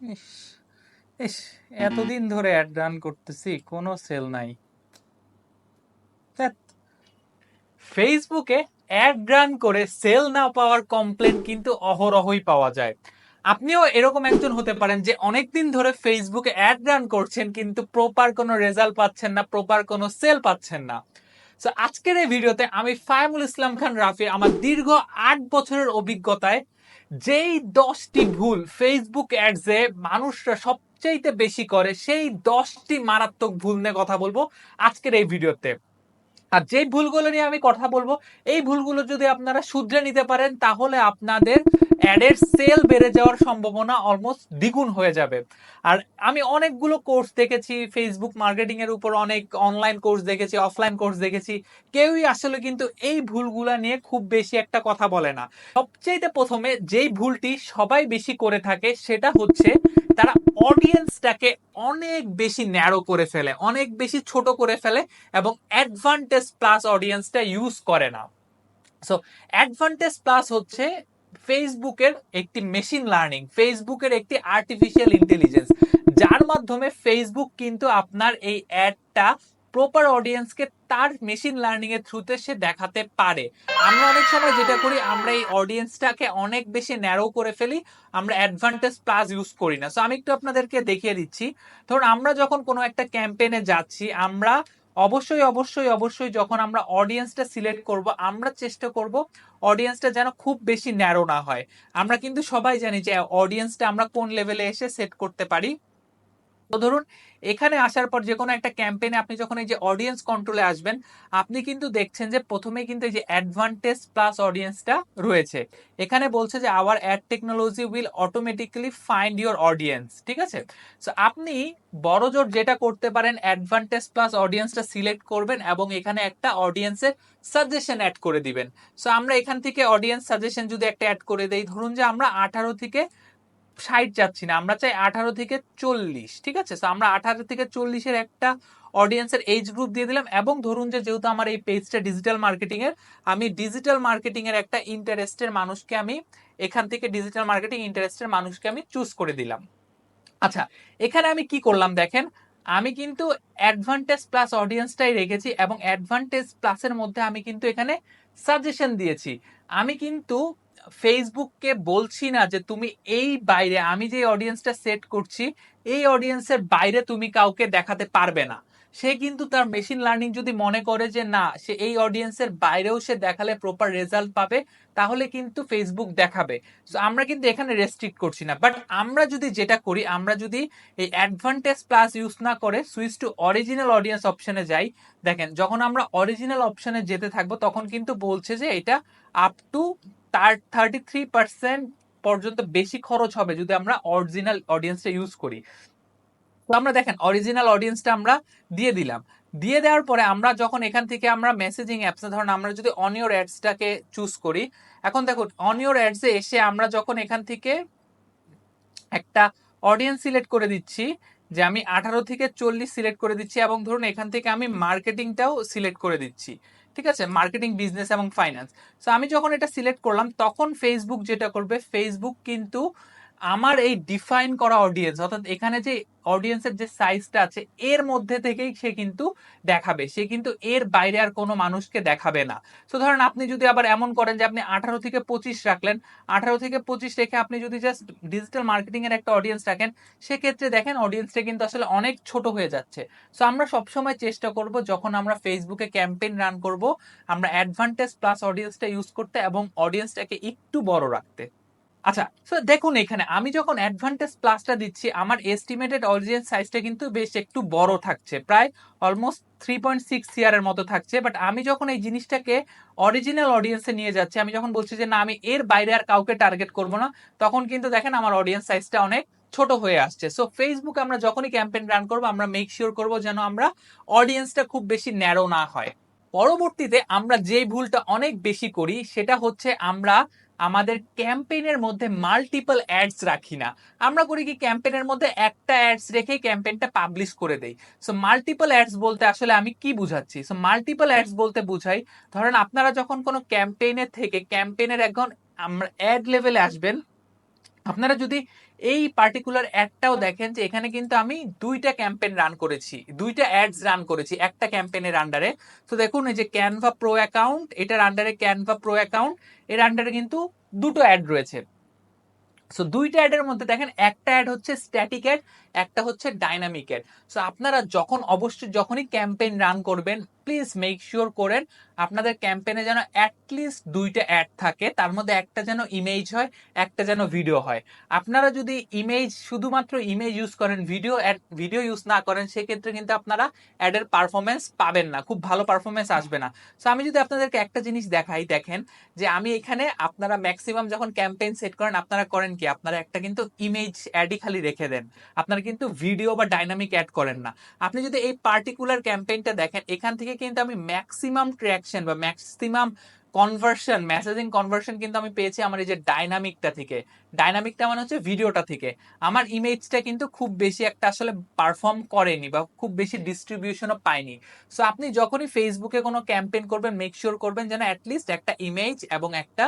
ইস এতদিন ধরে add run করতেছি, কোনো সেল নাই। ফেসবুকে অ্যাড রান করে সেল না পাওয়ার কমপ্লেন কিন্তু অহরহই পাওয়া যায় আপনিও এরকম একজন হতে পারেন যে অনেকদিন ধরে ফেসবুকে অ্যাড রান করছেন কিন্তু প্রপার কোনো রেজাল্ট পাচ্ছেন না প্রপার কোনো সেল পাচ্ছেন না তো আজকের এই ভিডিওতে আমি ফাইমুল ইসলাম খান রাফি, আমার দীর্ঘ আট বছরের অভিজ্ঞতায় যেই দশটি ভুল ফেসবুক অ্যাডসে মানুষরা সব সবচাইতে বেশি করে, সেই দশটি মারাত্মক ভুল নিয়ে কথা বলব আজকের এই ভিডিওতে। আর যে ভুলগুলো নিয়ে আমি কথা বলব, এই ভুলগুলো যদি আপনারা শুধরে নিতে পারেন, তাহলে আপনাদের অ্যাডের সেল বেড়ে যাওয়ার সম্ভাবনা অলমোস্ট দ্বিগুণ হয়ে যাবে। আর আমি অনেকগুলো কোর্স দেখেছি ফেসবুক মার্কেটিং এর উপর অনেক অনলাইন কোর্স দেখেছি অফলাইন কোর্স দেখেছি। কেউই আসলে কিন্তু এই ভুলগুলো নিয়ে খুব বেশি একটা কথা বলে না। সবচেয়ে প্রথমে যেই ভুলটি সবাই বেশি করে থাকে, সেটা হচ্ছে তারা অডিয়েন্সটাকে অনেক বেশি ন্যারো করে ফেলে, অনেক বেশি ছোট করে ফেলে এবং অ্যাডভান্টেজ প্লাস অডিয়েন্সটা ইউজ করে না। সো অ্যাডভান্টেজ প্লাস হচ্ছে ফেসবুকের একটি মেশিন লার্নিং ফেসবুকের একটি আর্টিফিশিয়াল ইন্টেলিজেন্স যার মাধ্যমে ফেসবুক কিন্তু আপনার এই অ্যাডটা প্রপার অডিয়েন্সকে তার মেশিন লার্নিং এর থ্রুতে সে দেখাতে পারে। আমরা অনেক সময় যেটা করি, আমরা এই অডিয়েন্সটাকে অনেক বেশি ন্যারো করে ফেলি, আমরা অ্যাডভান্টেজ প্লাস ইউজ করি না। সো আমি একটু আপনাদেরকে দেখিয়ে দিচ্ছি। ধরুন, আমরা যখন কোনো একটা ক্যাম্পেইনে যাচ্ছি, আমরা অবশ্যই অবশ্যই অবশ্যই যখন আমরা অডিয়েন্সটা সিলেক্ট করব, আমরা চেষ্টা করব অডিয়েন্সটা যেন খুব বেশি ন্যারো না হয়। আমরা কিন্তু সবাই জানি যে অডিয়েন্সটা আমরা কোন লেভেলে এসে সেট করতে পারি। তো ধরুন, এখানে আসার পর যে কোনো একটা ক্যাম্পেইনে আপনি যখন এই যে অডিয়েন্স কন্ট্রোলে আসবেন, আপনি কিন্তু দেখছেন যে প্রথমে কিন্তু এই যে অ্যাডভান্টেজ প্লাস অডিয়েন্সটা রয়েছে। এখানে বলছে যে our ad technology will automatically find your audience ঠিক আছে? সো আপনি বড় জোর যেটা করতে পারেন অ্যাডভান্টেজ প্লাস অডিয়েন্সটা সিলেক্ট করবেন এবং এখানে একটা অডিয়েন্সের সাজেশন অ্যাড করে দিবেন। সো আমরা এখান থেকে অডিয়েন্স সাজেশন যদি একটা অ্যাড করে দেই, ধরুন যে আমরা আঠারো থেকে ষাট যাচ্ছি না, আমরা চাই আঠারো থেকে চল্লিশ, ঠিক আছে? তো আমরা আঠারো থেকে চল্লিশের একটা অডিয়েন্সের এজ গ্রুপ দিয়ে দিলাম এবং ধরুন যে যেহেতু আমার এই পেজটা ডিজিটাল মার্কেটিং এর, আমি ডিজিটাল মার্কেটিং এর একটা ইন্টারেস্টের মানুষকে আমি, এখান থেকে ডিজিটাল মার্কেটিং ইন্টারেস্টের মানুষকে আমি চুজ করে দিলাম। আচ্ছা এখানে আমি কি করলাম দেখেন, আমি কিন্তু অ্যাডভান্টেজ প্লাস অডিয়েন্সটাই রেখেছি এবং অ্যাডভান্টেজ প্লাসের মধ্যে আমি কিন্তু এখানে সাজেশন দিয়েছি। আমি কিন্তু ফেসবুককে বলছি না যে তুমি এই বাইরে, আমি যে অডিয়েন্সটা সেট করছি, এই অডিয়েন্সের বাইরে তুমি কাউকে দেখাতে পারবে না। সে কিন্তু তার মেশিন লার্নিং যদি মনে করে যে না সে এই অডিয়েন্সের বাইরেও সে দেখালে প্রপার রেজাল্ট পাবে তাহলে কিন্তু ফেসবুক দেখাবে। So, আমরা কিন্তু এখানে রেস্ট্রিক্ট করছি না। বাট আমরা যদি যেটা করি আমরা যদি এই অ্যাডভান্টেজ প্লাস ইউজ না করে সুইচ টু অরিজিনাল অডিয়েন্স অপশনে যাই দেখেন যখন আমরা অরিজিনাল অপশনে যেতে থাকব তখন কিন্তু বলছে যে এটা আপ টু তার থার্টি থ্রি পার্সেন্ট পর্যন্ত বেশি খরচ হবে যদি আমরা অরিজিনাল অডিয়েন্সটা ইউজ করি। তো আমরা দেখেন অরিজিনাল অডিয়েন্সটা আমরা দিয়ে দিলাম। দিয়ে দেওয়ার পরে আমরা যখন এখান থেকে আমরা মেসেজিং অ্যাপসে ধরুন আমরা যদি অনিওর অ্যাডসটাকে চুজ করি, এখন দেখুন অনিওর অ্যাডসে এসে আমরা যখন এখান থেকে একটা অডিয়েন্স সিলেক্ট করে দিচ্ছি, যে আমি আঠারো থেকে চল্লিশ সিলেক্ট করে দিচ্ছি এবং ধরুন এখান থেকে আমি মার্কেটিংটাও সিলেক্ট করে দিচ্ছি, ঠিক আছে? মার্কেটিং বিজনেস এবং ফাইন্যান্স সো আমি যখন এটা সিলেক্ট করলাম, তখন ফেসবুক যেটা করবে ফেসবুক কিন্তু আমার এই ডিফাইন করা অডিয়েন্স অর্থাৎ এখানে যে অডিয়েন্সের যে সাইজটা আছে, এর মধ্যে থেকেই সে কিন্তু দেখাবে। সে কিন্তু এর বাইরে আর কোনো মানুষকে দেখাবে না। তো ধরেন আপনি যদি আবার এমন করেন যে আপনি আঠারো থেকে পঁচিশ রাখলেন, আঠারো থেকে পঁচিশ রেখে আপনি যদি জাস্ট ডিজিটাল মার্কেটিং এর একটা অডিয়েন্স রাখেন, সেক্ষেত্রে দেখেন অডিয়েন্সটা কিন্তু আসলে অনেক ছোট হয়ে যাচ্ছে। সো আমরা সবসময় চেষ্টা করব যখন আমরা ফেসবুকে ক্যাম্পেইন রান করব, আমরা অ্যাডভান্টেজ প্লাস অডিয়েন্সটা ইউজ করতে এবং অডিয়েন্সটাকে একটু বড় রাখতে। আচ্ছা সো দেখুন এখানে, আমি যখন অ্যাডভান্টেজ প্লাসটা দিচ্ছি, আমার এস্টিমেটেড অডিয়েন্স সাইজটা কিন্তু বেশ একটু বড় থাকছে, প্রায় অলমোস্ট থ্রি পয়েন্ট সিক্স ইয়ারের মতো থাকছে বাট আমি যখন এই জিনিসটাকে অরিজিনাল অডিয়েন্সে নিয়ে যাচ্ছি, আমি যখন বলছি যে, না, আমি এর বাইরে আর কাউকে টার্গেট করব না, তখন কিন্তু দেখেন আমার অডিয়েন্স সাইজটা অনেক ছোট হয়ে আসছে। সো ফেসবুক আমরা যখনই ক্যাম্পেইন রান করব, আমরা মেক শিওর করব যেন আমরা অডিয়েন্সটা খুব বেশি ন্যারো না হয়। পরবর্তীতে আমরা যে ভুলটা অনেক বেশি করি, সেটা হচ্ছে আমরা আমাদের ক্যাম্পেইনের মধ্যে মাল্টিপল অ্যাডস রাখি না। আমরা করি কি, ক্যাম্পেইনের মধ্যে একটা অ্যাডস রেখে ক্যাম্পেইনটা পাবলিশ করে দেই। সো মাল্টিপল অ্যাডস বলতে আসলে আমি কি বুঝাচ্ছি? সো মাল্টিপল অ্যাডস বলতে বুঝাই, ধরেন আপনারা যখন কোনো ক্যাম্পেইনের থেকে, ক্যাম্পেইনের একজন আমরা অ্যাড লেভেলে আসবেন, আপনারা যদি এই পার্টিকুলার অ্যাডটাও দেখেন যে এখানে কিন্তু আমি দুইটা ক্যাম্পেন রান করেছি, দুইটা অ্যাডস রান করেছি, একটা ক্যাম্পেনের আন্ডারে তো দেখুন, এই যে ক্যানভা প্রো অ্যাকাউন্ট এটার আন্ডারে ক্যানভা প্রো অ্যাকাউন্ট এর আন্ডারে কিন্তু দুটো অ্যাড রয়েছে। সো দুইটা অ্যাডের মধ্যে দেখেন, একটা অ্যাড হচ্ছে স্ট্যাটিক অ্যাড একটা হচ্ছে ডাইনামিক অ্যাড সো আপনারা যখন অবশ্যই যখনই ক্যাম্পেইন রান করবেন প্লিজ মেক শিওর করেন আপনাদের ক্যাম্পেইনে যেন অ্যাটলিস্ট দুইটা অ্যাড থাকে। তার মধ্যে একটা যেন ইমেজ হয়, একটা যেন ভিডিও হয়। আপনারা যদি ইমেজ শুধুমাত্র ইমেজ ইউজ করেন ভিডিও ভিডিও ইউজ না করেন, সেক্ষেত্রে কিন্তু আপনারা অ্যাডের পারফরমেন্স পাবেন না। খুব ভালো পারফরমেন্স আসবে না। সো আমি যদি আপনাদেরকে একটা জিনিস দেখাই, দেখেন যে আমি এখানে আপনারা ম্যাক্সিমাম যখন ক্যাম্পেইন সেট করেন, আপনারা করেন কি? আপনারা একটা কিন্তু ইমেজ অ্যাডই খালি রেখে দেন। আপনারা কিন্তু ভিডিও বা ডাইনামিক অ্যাড করেন না। আপনি যদি এই পার্টিকুলার ক্যাম্পেইনটা দেখেন, এখান থেকে কিন্তু আমি ম্যাক্সিমাম ট্র্যাকশন বা ম্যাক্সিমাম কনভার্সন মেসেজিং কনভার্সন কিন্তু আমি পেয়েছি আমার এই যে ডাইনামিকটা থেকে। ডাইনামিকটা মানে হচ্ছে ভিডিওটা থেকে। আমার ইমেজটা কিন্তু খুব বেশি একটা আসলে পারফর্ম করেনি বা খুব বেশি ডিস্ট্রিবিউশনও পায়নি। সো আপনি যখনই ফেসবুকে কোনো ক্যাম্পেইন করবেন মেক শিওর করবেন যেন অ্যাটলিস্ট একটা ইমেজ এবং একটা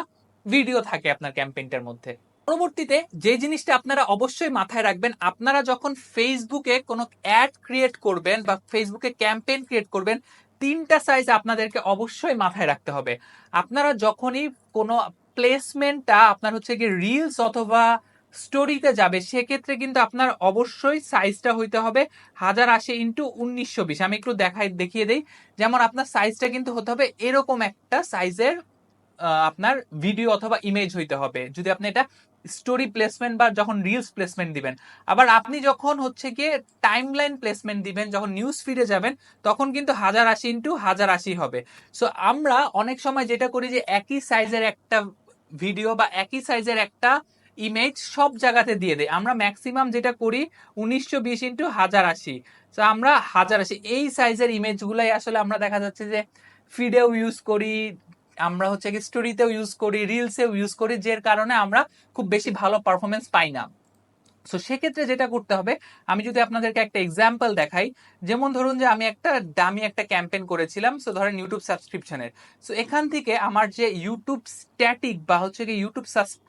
ভিডিও থাকে আপনার ক্যাম্পেইনটার মধ্যে। পরবর্তীতে যে জিনিসটা আপনারা অবশ্যই মাথায় রাখবেন, আপনারা যখন ফেসবুকে কোনো অ্যাড ক্রিয়েট করবেন বা ফেসবুকে ক্যাম্পেইন ক্রিয়েট করবেন, তিনটা সাইজ আপনাদেরকে অবশ্যই মাথায় রাখতে হবে। আপনারা যখনই কোনো প্লেসমেন্টটা আপনার হচ্ছে গিয়ে রিলস অথবা স্টোরিতে যাবে, সেক্ষেত্রে কিন্তু আপনার অবশ্যই সাইজটা হইতে হবে হাজার আশি ইন্টু উনিশশো বিশ। আমি একটু দেখাই, দেখিয়ে দিই। যেমন আপনার সাইজটা কিন্তু হতে হবে এরকম একটা সাইজের আপনার ভিডিও অথবা ইমেজ হইতে হবে। যদি আপনি এটা স্টোরি প্লেসমেন্ট বা যখন রিলস প্লেসমেন্ট দিবেন। আবার আপনি যখন হচ্ছে গিয়ে টাইম লাইন প্লেসমেন্ট দিবেন, যখন নিউজ ফিডে যাবেন, তখন কিন্তু হাজার আশি ইন্টু হাজার আশি হবে। সো আমরা অনেক সময় যেটা করি যে একই সাইজের একটা ভিডিও বা একই সাইজের একটা ইমেজ সব জায়গাতে দিয়ে দেয় আমরা ম্যাক্সিমাম যেটা করি, উনিশশো বিশ ইন্টু হাজার আশি। তো আমরা হাজার আশি, এই সাইজের ইমেজগুলাই আসলে আমরা দেখা যাচ্ছে যে ফিডেও ইউজ করি আমরা হচ্ছে কি স্টোরিতেও ইউজ করি রিলসেও ইউজ করি যে কারণে আমরা খুব বেশি ভালো পারফরমেন্স পাই না। সো সেক্ষেত্রে যেটা করতে হবে, আমি যদি আপনাদেরকে একটা এক্সাম্পল দেখাই, যেমন ধরুন যে আমি একটা দামি একটা ক্যাম্পেইন করেছিলাম সো ধরেন ইউটিউব সাবস্ক্রিপশনের সো এখান থেকে আমার যে ইউটিউব স্ট্যাটিক বা হচ্ছে কি ইউটিউব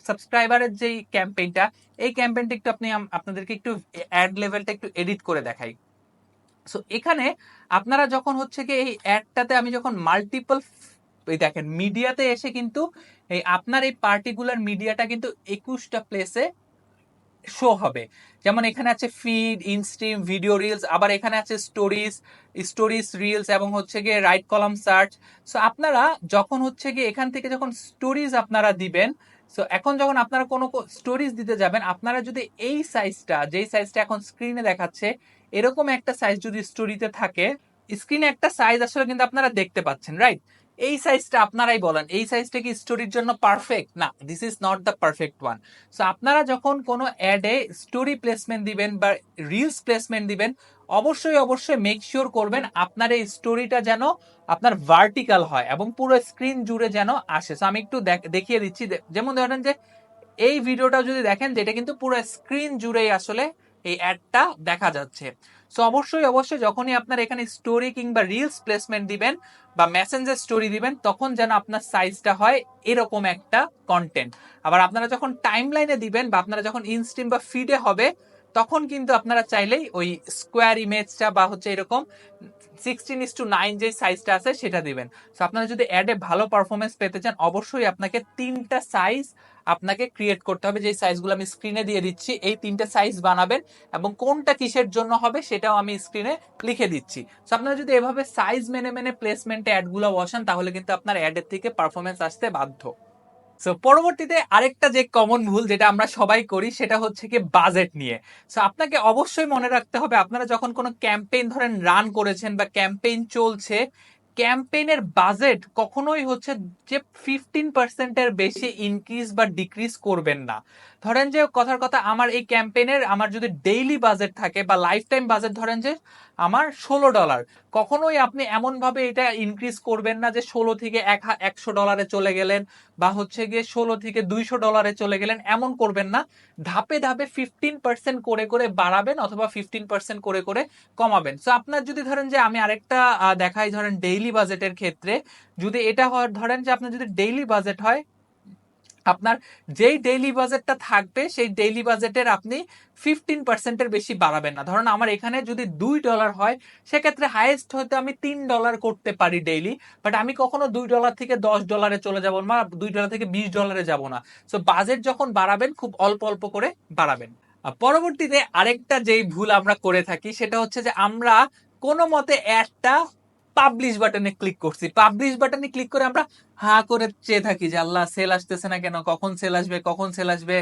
সাবস্ক্রাইবারের যে ক্যাম্পেইনটা এই ক্যাম্পেইনটা একটু আপনি আপনাদেরকে একটু অ্যাড লেভেলটা একটু এডিট করে দেখাই। সো এখানে আপনারা যখন হচ্ছে কি এই অ্যাডটাতে আমি যখন মাল্টিপল এই দেখেন, মিডিয়াতে এসে কিন্তু এই আপনার এই পার্টিকুলার মিডিয়াটা কিন্তু একুশটা প্লেসে শো হবে। যেমন এখানে আছে ফিড ইনস্ট্রিম ভিডিও রিলস আবার এখানে আছে স্টোরিজ স্টোরিজ রিলস এবং হচ্ছে গিয়ে রাইট কলাম সার্চ সো আপনারা যখন হচ্ছে গিয়ে এখান থেকে যখন স্টোরিজ আপনারা দিবেন সো এখন যখন আপনারা কোনো স্টোরিজ দিতে যাবেন, আপনারা যদি এই সাইজটা যেই সাইজটা এখন স্ক্রিনে দেখাচ্ছে, এরকম একটা সাইজ যদি স্টোরিতে থাকে স্ক্রিনে একটা সাইজ আসলে কিন্তু আপনারা দেখতে পাচ্ছেন রাইট এই সাইজটা আপনারাই বলেন, এই সাইজটা কি স্টোরির জন্য পারফেক্ট না this is not the perfect one so আপনারা যখন কোনো অ্যাডে স্টোরি প্লেসমেন্ট দিবেন বা রিলস প্লেসমেন্ট দিবেন, অবশ্যই অবশ্যই মেক শিওর করবেন আপনার এই স্টোরিটা যেন আপনার ভার্টিক্যাল হয় এবং পুরো স্ক্রিন জুড়ে যেন আসে। সো আমি একটু দেখিয়ে দিচ্ছি। যেমন ধরেন যে, এই ভিডিওটা যদি দেখেন যেটা কিন্তু পুরো স্ক্রিন জুড়েই আসলে এই অ্যাডটা দেখা যাচ্ছে। সো অবশ্যই অবশ্যই যখনই আপনার এখানে স্টোরি কিংবা রিলস প্লেসমেন্ট দিবেন বা মেসেঞ্জার স্টোরি দিবেন, তখন যেন আপনার সাইজটা হয় এরকম একটা কন্টেন্ট আবার আপনারা যখন টাইম লাইনে দিবেন বা আপনারা যখন ইনস্টিম বা ফিডে হবে তখন কিন্তু আপনারা চাইলেই ওই স্কোয়ার ইমেজটা বা হচ্ছে এরকম সিক্সটিন ইস টু নাইন যে সাইজটা আছে সেটা দিবেন। সো আপনারা যদি অ্যাডে ভালো পারফরমেন্স পেতে চান, অবশ্যই আপনাকে তিনটা সাইজ আপনাকে ক্রিয়েট করতে হবে। যে সাইজগুলো আমি স্ক্রিনে দিয়ে দিচ্ছি, এই তিনটা সাইজ বানাবেন এবং কোনটা কিসের জন্য হবে সেটাও আমি স্ক্রিনে লিখে দিচ্ছি। সো আপনারা যদি এভাবে সাইজ মেনে মেনে প্লেসমেন্টে অ্যাডগুলো বসান, তাহলে কিন্তু আপনার অ্যাডের থেকে পারফরমেন্স আসতে বাধ্য। সো পরবর্তীতে আরেকটা যে কমন ভুল যেটা আমরা সবাই করি, সেটা হচ্ছে কি বাজেট নিয়ে। সো আপনাকে অবশ্যই মনে রাখতে হবে, আপনারা যখন কোনো ক্যাম্পেইন ধরেন রান করেছেন বা ক্যাম্পেইন চলছে ক্যাম্পেইনের বাজেট কখনোই হচ্ছে যে ফিফটিন পার্সেন্টের বেশি ইনক্রিজ বা ডিক্রিজ করবেন না। ধরেন যে কথার কথা, আমার এই ক্যাম্পেইনের আমার যদি ডেইলি বাজেট থাকে বা লাইফ টাইম বাজেট ধরেন যে আমার ষোলো ডলার, কখনোই আপনি এমনভাবে এটা ইনক্রিজ করবেন না যে ষোলো থেকে এক একশো ডলারে চলে গেলেন বা হচ্ছে গিয়ে ষোলো থেকে দুইশো ডলারে চলে গেলেন, এমন করবেন না। ধাপে ধাপে ফিফটিন পার্সেন্ট করে করে বাড়াবেন অথবা ফিফটিন পার্সেন্ট করে করে কমাবেন। সো আপনার যদি ধরেন যে আমি আরেকটা দেখাই ধরেন ডেইলি বাজেটের ক্ষেত্রে, যদি এটা হয়, ধরেন যে আপনার যদি ডেইলি বাজেট হয় আপনার যেই ডেইলি বাজেটটা থাকবে, সেই ডেইলি বাজেটের আপনি ফিফটিন পার্সেন্টের বেশি বাড়াবেন না। ধরুন আমার এখানে যদি দুই ডলার হয়, সেক্ষেত্রে হাইয়েস্ট হয়তো আমি তিন ডলার করতে পারি ডেইলি বাট আমি কখনো দুই ডলার থেকে দশ ডলারে চলে যাব না, দুই ডলার থেকে বিশ ডলারে যাব না। সো বাজেট যখন বাড়াবেন, খুব অল্প অল্প করে বাড়াবেন। পরবর্তীতে আরেকটা যেই ভুল আমরা করে থাকি, সেটা হচ্ছে যে আমরা কোনো মতে অ্যাডটা পাবলিশ বাটনে ক্লিক করছি। পাবলিশ বাটনে ক্লিক করে আমরা হা করে চেয়ে থাকি যে, আল্লাহ সেল আসতেছে না কেন? কখন সেল আসবে? কখন সেল আসবে?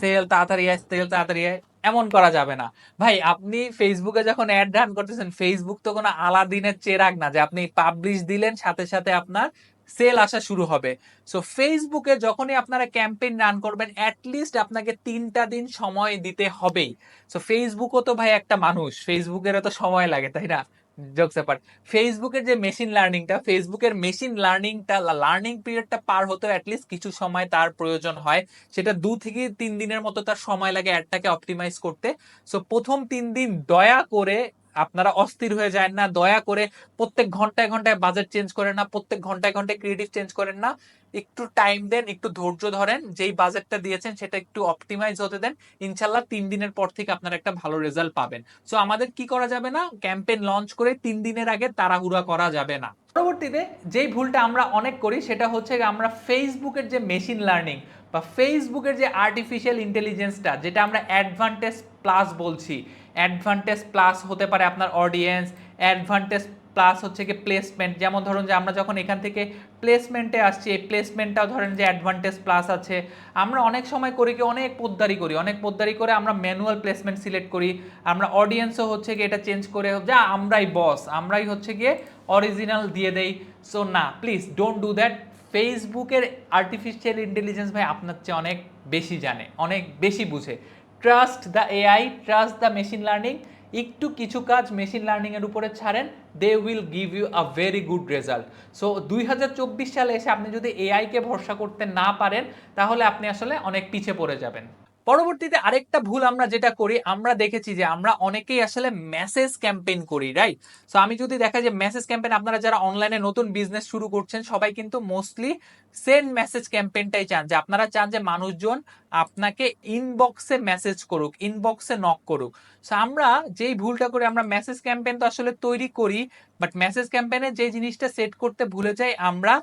সেল তাড়াতাড়ি আয় সেল তাড়াতাড়ি আয়। এমন করা যাবে না। ভাই, আপনি ফেসবুকে যখন অ্যাড রান করতেছেন ফেসবুক তো কোনো আলাদিনের চেরাগ না যে, আপনি পাবলিশ দিলেন, সাথে সাথে আপনার সেল আসা শুরু হবে। সো ফেসবুকে যখনই আপনারা ক্যাম্পেইন রান করবেন অ্যাটলিস্ট আপনাকে তিনটা দিন সময় দিতে হবেই। সো ফেসবুকও তো ভাই একটা মানুষ। ফেসবুকেরও তো সময় লাগে, তাই না? জোকস অ্যাপার্ট ফেসবুকের যে মেশিন লার্নিংটা ফেসবুকের মেশিন লার্নিংটা লার্নিং পিরিয়ডটা পার হতে অ্যাটলিস্ট কিছু সময় তার প্রয়োজন হয়। সেটা দু থেকে তিন দিনের মতো তার সময় লাগে অ্যাডটাকে অপটিমাইজ করতে। সো প্রথম তিন দিন দয়া করে আপনারা অস্থির হয়ে যায় না, দয়া করে প্রত্যেক ঘন্টায় ঘন্টায় বাজেট চেঞ্জ করেন না, প্রত্যেক ঘন্টায় ঘন্টায় ক্রিয়েটিভ চেঞ্জ করেন না। একটু টাইম দেন, একটু ধৈর্য ধরেন, যেই বাজেটটা দিয়েছেন সেটা একটু অপটিমাইজ হতে দেন। ইনশাল্লাহ তিন দিনের পর থেকে আপনারা একটা ভালো রেজাল্ট পাবেন। সো আমাদের কি করা যাবে না? ক্যাম্পেইন লঞ্চ করে তিন দিনের আগে তাড়াহুড়া করা যাবে না। পরবর্তীতে যেই ভুলটা আমরা অনেক করি, সেটা হচ্ছে আমরা ফেসবুকের যে মেশিন লার্নিং বা ফেসবুকের যে আর্টিফিশিয়াল ইন্টেলিজেন্সটা যেটা আমরা অ্যাডভান্টেজ প্লাস বলছি অ্যাডভান্টেজ প্লাস হতে পারে আপনার অডিয়েন্স অ্যাডভান্টেজ প্লাস হচ্ছে কি প্লেসমেন্ট যেমন ধরুন যে আমরা যখন এখান থেকে প্লেসমেন্টে আসছি, এই প্লেসমেন্টটাও ধরেন যে অ্যাডভান্টেজ প্লাস আছে। আমরা অনেক সময় করি কি, অনেক পোদ্দারি করি। অনেক পোদ্দারি করে আমরা ম্যানুয়াল প্লেসমেন্ট সিলেক্ট করি। আমরা অডিয়েন্সও হচ্ছে গিয়ে এটা চেঞ্জ করে যা আমরাই বস আমরাই হচ্ছে গিয়ে অরিজিনাল দিয়ে দেই। সো না প্লিজ ডোন্ট ডু দ্যাট ফেসবুকের আর্টিফিশিয়াল ইন্টেলিজেন্স ভাই আপনার চেয়ে অনেক বেশি জানে, অনেক বেশি বুঝে। Trust the AI, trust the machine learning, একটু কিছু কাজ মেশিন লার্নিংয়ের উপরে ছাড়েন they will give you a very good result so দুই হাজার চব্বিশ সালে এসে আপনি যদি এআইকে ভরসা করতে না পারেন, তাহলে আপনি আসলে অনেক পিছিয়ে পড়ে যাবেন। পরবর্তীতে আরেকটা ভুল আমরা যেটা করি, আমরা দেখেছি যে আমরা অনেকেই আসলে মেসেজ ক্যাম্পেইন করি রাইট সো আমি যদি দেখা যে মেসেজ ক্যাম্পেইন আপনারা যারা অনলাইনে নতুন বিজনেস শুরু করছেন, সবাই কিন্তু মোস্টলি সেন্ড মেসেজ ক্যাম্পেইনটাই চান, যে আপনারা চান যে মানুষজন আপনাকে ইনবক্সে মেসেজ করুক ইনবক্সে নক করুক। সো আমরা যেই ভুলটা করে আমরা মেসেজ ক্যাম্পেইন তো আসলে তৈরি করি বাট মেসেজ ক্যাম্পেইনে যে জিনিসটা সেট করতে ভুলে যাই, আমরা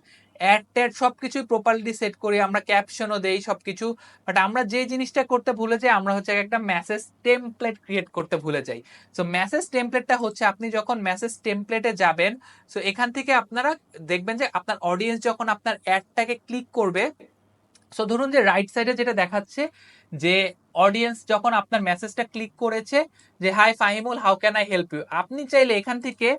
অ্যাড ট্যাড সব কিছুই প্রপারলি সেট করি, আমরা ক্যাপশনও দেই সব কিছু বাট আমরা যে জিনিসটা করতে ভুলে যাই, আমরা হচ্ছে একটা মেসেজ টেমপ্লেট ক্রিয়েট করতে ভুলে যাই। সো মেসেজ টেমপ্লেটটা হচ্ছে আপনি যখন মেসেজ টেমপ্লেটে যাবেন সো এখান থেকে আপনারা দেখবেন যে আপনার অডিয়েন্স যখন আপনার অ্যাডটাকে ক্লিক করবে সো ধরুন যে রাইট সাইডে যেটা দেখাচ্ছে, যে অডিয়েন্স যখন আপনার মেসেজটা ক্লিক করেছে, যে hi Fahimul how can I help you আপনি চাইলে এখান থেকে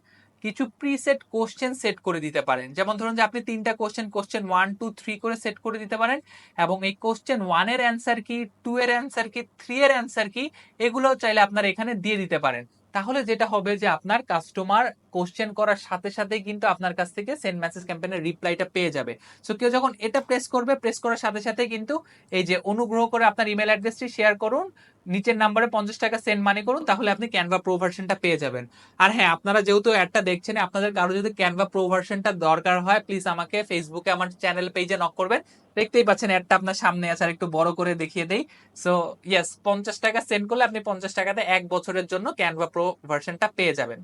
কিছু প্রিসেট কোশ্চেন সেট করে দিতে পারেন। যেমন ধরুন যে আপনি তিনটা question question one two three করে সেট করে দিতে পারেন এবং এই কোশ্চেন ওয়ানের অ্যান্সার কি টু এর অ্যান্সার কি থ্রি এর অ্যান্সার কি এগুলো চাইলে আপনার এখানে দিয়ে দিতে পারেন। তাহলে যেটা হবে যে আপনার কাস্টমার কোশ্চেন করার সাথে সাথে কিন্তু আপনার কাছ থেকে সেন্ড মেসেজ ক্যাম্পেনের রিপ্লাইটা পেয়ে যাবে। সো কেউ যখন এটা প্রেস করবে প্রেস করার সাথে সাথে কিন্তু এই যে অনুগ্রহ করে আপনার ইমেল অ্যাড্রেসটি শেয়ার করুন, নিচের নাম্বারে পঞ্চাশ টাকা সেন্ড মানি করুন, তাহলে আপনি ক্যানভা প্রো ভার্সনটা পেয়ে যাবেন। আর হ্যাঁ আপনারা যেহেতু অ্যাডটা দেখছেন, আপনাদের কারও যদি ক্যানভা প্রো ভার্সনটা দরকার হয় প্লিজ আমাকে ফেসবুকে আমার চ্যানেল পেজে নক করবেন। দেখতেই পাচ্ছেন অ্যাডটা আপনার সামনে আছে, আর একটু বড় করে দেখিয়ে দেই। সো ইয়েস পঞ্চাশ টাকা সেন্ড করলে আপনি পঞ্চাশ টাকাতে এক বছরের জন্য ক্যানভা প্রো ভার্সনটা পেয়ে যাবেন।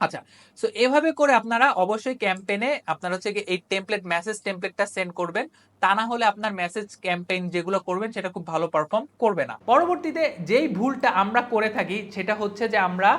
আচ্ছা সো এভাবে করে আপনারা অবশ্যই ক্যাম্পেনে আপনারা হচ্ছে কি এই টেমপ্লেট মেসেজ টেমপ্লেটটা সেন্ড করবেন। তা না হলে আপনার মেসেজ ক্যাম্পেইন যেগুলো করবেন সেটা খুব ভালো পারফর্ম করবে না। পরবর্তীতে যেই ভুলটা আমরা করে থাকি সেটা হচ্ছে যে আমরা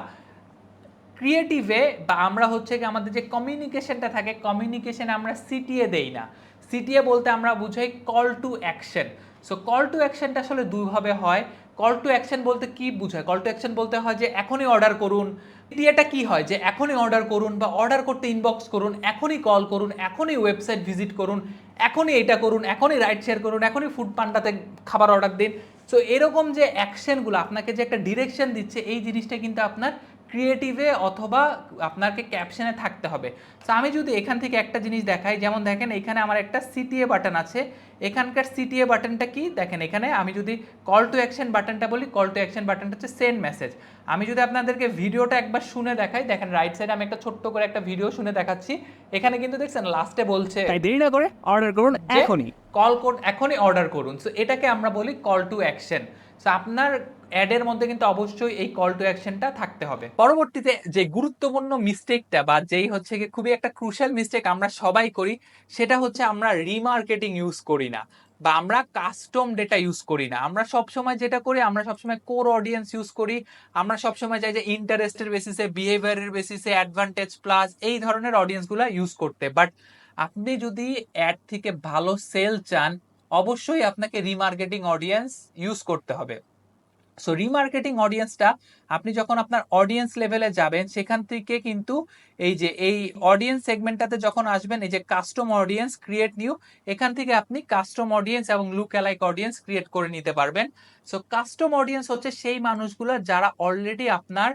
ক্রিয়েটিভে বা আমরা হচ্ছে কি আমাদের যে কমিউনিকেশনটা থাকে কমিউনিকেশনে আমরা সিটিএ দেই না। সিটিএ বলতে আমরা বুঝাই call to action so call to অ্যাকশনটা আসলে দুইভাবে হয়। কল টু অ্যাকশন বলতে কি বোঝায়? কল টু অ্যাকশন বলতে হয় যে, এখনই অর্ডার করুন। ক্রিয়াটা কি হয়? যে, এখনই অর্ডার করুন বা অর্ডার করতে ইনবক্স করুন, এখনই কল করুন, এখনই ওয়েবসাইট ভিজিট করুন, এখনই এটা করুন, এখনই রাইড শেয়ার করুন, এখনই ফুড পান্ডাতে খাবার অর্ডার দিন। সো এরকম যে অ্যাকশনগুলো আপনাকে যে একটা ডিরেকশন দিচ্ছে, এই জিনিসটা কিন্তু আপনার ক্রিয়েটিভে অথবা আপনাকে ক্যাপশনে থাকতে হবে। তো আমি যদি এখান থেকে একটা জিনিস দেখাই যেমন দেখেন এখানে আমার একটা সিটিএ বাটন আছে। এখানকার সিটিএ বাটনটা কি? দেখেন এখানে আমি যদি কল টু অ্যাকশন বাটনটা বলি কল টু অ্যাকশন বাটনটা হচ্ছে সেন্ড মেসেজ আমি যদি আপনাদেরকে ভিডিওটা একবার শুনে দেখাই দেখেন রাইট সাইডে আমি একটা ছোট্ট করে একটা ভিডিও শুনে দেখাচ্ছি। এখানে কিন্তু দেখছেন লাস্টে বলছে তাই দেরি না করে অর্ডার করুন এখনই। কল কোড এখনই অর্ডার করুন। সো এটাকে আমরা বলি কল টু অ্যাকশন আপনার অ্যাডের মধ্যে কিন্তু অবশ্যই এই কল টু অ্যাকশনটা থাকতে হবে। পরবর্তীতে যে গুরুত্বপূর্ণ মিস্টেকটা বা যেই হচ্ছে কি খুবই একটা ক্রুশাল মিস্টেক আমরা সবাই করি, সেটা হচ্ছে আমরা রিমার্কেটিং ইউজ করি না বা আমরা কাস্টম ডেটা ইউজ করি না। আমরা সবসময় যেটা করি, আমরা সবসময় কোর অডিয়েন্স ইউজ করি। আমরা সবসময় চাই যে ইন্টারেস্টের বেসিসে বিহেভিয়ারের বেসিসে অ্যাডভান্টেজ প্লাস এই ধরনের অডিয়েন্সগুলো ইউজ করতে। বাট আপনি যদি অ্যাড থেকে ভালো সেল চান অবশ্যই আপনাকে রিমার্কেটিং অডিয়েন্স ইউজ করতে হবে। সো রিমার্কেটিং অডিয়েন্সটা আপনি যখন আপনার অডিয়েন্স লেভেলে যাবেন, সেখান থেকে কিন্তু এই যে, এই অডিয়েন্স সেগমেন্টটাতে যখন আসবেন, এই যে কাস্টম অডিয়েন্স ক্রিয়েট নিউ এখান থেকে আপনি কাস্টম অডিয়েন্স এবং লুক অ্যালাইক অডিয়েন্স ক্রিয়েট করে নিতে পারবেন। সো কাস্টম অডিয়েন্স হচ্ছে সেই মানুষগুলো যারা অলরেডি আপনার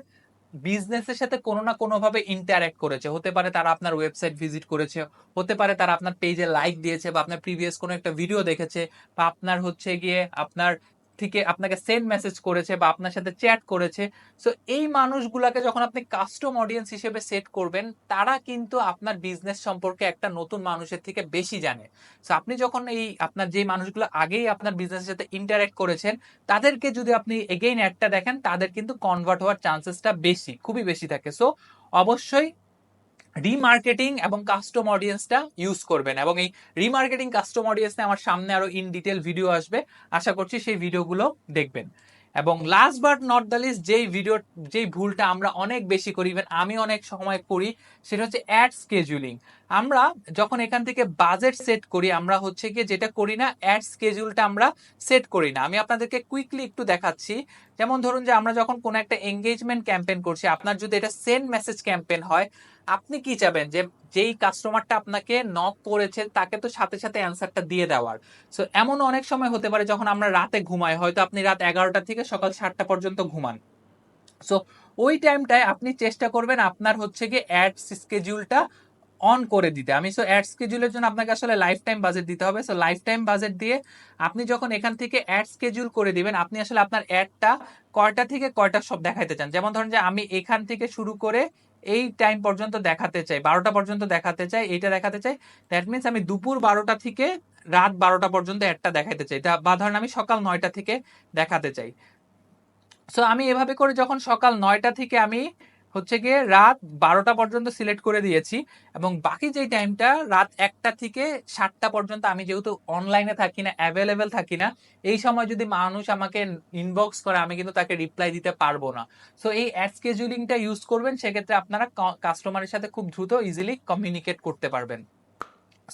বিজনেসের সাথে কোনো না কোনোভাবে ইন্টারঅ্যাক্ট করেছে। হতে পারে তারা আপনার ওয়েবসাইট ভিজিট করেছে, হতে পারে তারা আপনার পেজে লাইক দিয়েছে বা আপনার প্রিভিয়াস কোনো একটা ভিডিও দেখেছে বা আপনার হচ্ছে গিয়ে আপনার থেকে আপনাকে সেন্ড মেসেজ করেছে বা আপনার সাথে চ্যাট করেছে। সো এই মানুষগুলাকে যখন আপনি কাস্টম অডিয়েন্স হিসেবে সেট করবেন, তারা কিন্তু আপনার বিজনেস সম্পর্কে একটা নতুন মানুষের থেকে বেশি জানে। সো আপনি যখন এই আপনার যে মানুষগুলো আগেই আপনার বিজনেসের সাথে ইন্টারেক্ট করেছেন, তাদেরকে যদি আপনি এগেইন অ্যাডটা দেখেন, তাদের কিন্তু কনভার্ট হওয়ার চান্সেসটা বেশি, খুবই বেশি থাকে। সো অবশ্যই রিমার্কেটিং এবং কাস্টম অডিয়েন্সটা ইউজ করবেন এবং এই রিমার্কেটিং কাস্টম অডিয়েন্সে আমার সামনে আরও ইন ডিটেল ভিডিও আসবে। আশা করছি সেই ভিডিওগুলো দেখবেন। এবং last but not the least যেই ভিডিও যেই ভুলটা আমরা অনেক বেশি করি ইভেন আমি অনেক সময় করি, সেটা হচ্ছে অ্যাড স্কেজুলিং আমরা যখন এখান থেকে বাজেট সেট করি, আমরা হচ্ছে গিয়ে যেটা করি না অ্যাড স্কেজুলটা আমরা সেট করি না। আমি আপনাদেরকে কুইকলি একটু দেখাচ্ছি। যেমন ধরুন যে আমরা যখন কোনো একটা এঙ্গেজমেন্ট ক্যাম্পেন করছি, আপনার যদি এটা সেন্ড মেসেজ ক্যাম্পেন হয় আপনি কি চাবেন? যে যেই কাস্টমারটা আপনাকে নক করেছে, তাকে তো সাথে সাথে অ্যান্সারটা দিয়ে দেওয়ার। সো এমন অনেক সময় হতে পারে যখন আমরা রাতে ঘুমাই, হয়তো আপনি রাত এগারোটা থেকে সকাল সাতটা পর্যন্ত ঘুমান। সো ওই টাইমটায় আপনি চেষ্টা করবেন আপনার হচ্ছে গিয়ে অ্যাড স্কেডিউলটা অন করে দিতে। আমি সো অ্যাড স্কেডিউলের জন্য আপনাকে আসলে লাইফ টাইম বাজেট দিতে হবে। সো লাইফ টাইম বাজেট দিয়ে আপনি যখন এখান থেকে অ্যাড স্কেডিউল করে দিবেন, আপনি আসলে আপনার অ্যাডটা কয়টা থেকে কয়টা সব দেখাইতে চান? যেমন ধরুন যে আমি এখান থেকে শুরু করে এই টাইম পর্যন্ত দেখাতে চাই, বারোটা পর্যন্ত দেখাতে চাই, এইটা দেখাতে চাই। দ্যাট মিনস আমি দুপুর বারোটা থেকে রাত বারোটা পর্যন্ত একটা দেখাতে চাই। বা ধরেন আমি সকাল নয়টা থেকে দেখাতে চাই। সো আমি এভাবে করে যখন সকাল নয়টা থেকে আমি হচ্ছে গিয়ে রাত বারোটা পর্যন্ত সিলেক্ট করে দিয়েছি, এবং বাকি যে টাইমটা রাত একটা থেকে সাতটা পর্যন্ত আমি যেহেতু অনলাইনে থাকি না অ্যাভেলেবেল থাকি না, এই সময় যদি মানুষ আমাকে ইনবক্স করে, আমি কিন্তু তাকে রিপ্লাই দিতে পারব না। সো এই অ্যাড স্কেজুলিংটা ইউজ করবেন, সেক্ষেত্রে আপনারা কাস্টমারের সাথে খুব দ্রুত ইজিলি কমিউনিকেট করতে পারবেন।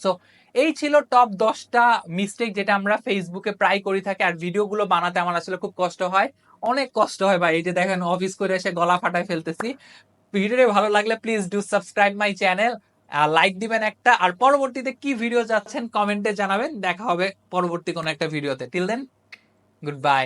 সো এই ছিল টপ দশটা মিস্টেক যেটা আমরা ফেসবুকে প্রায় করে থাকি, আর ভিডিওগুলো বানাতে আমার আসলে খুব কষ্ট হয়। অনেক কষ্ট হয় ভাই, এই যে দেখেন অফিস করে এসে গলা ফাটায় ফেলতেছি। ভিডিওটি ভালো লাগলে please do subscribe my channel like দিবেন একটা, আর পরবর্তীতে কি ভিডিও যাচ্ছেন কমেন্টে জানাবেন। দেখা হবে পরবর্তী কোনো একটা ভিডিওতে টিল দেন গুড বাই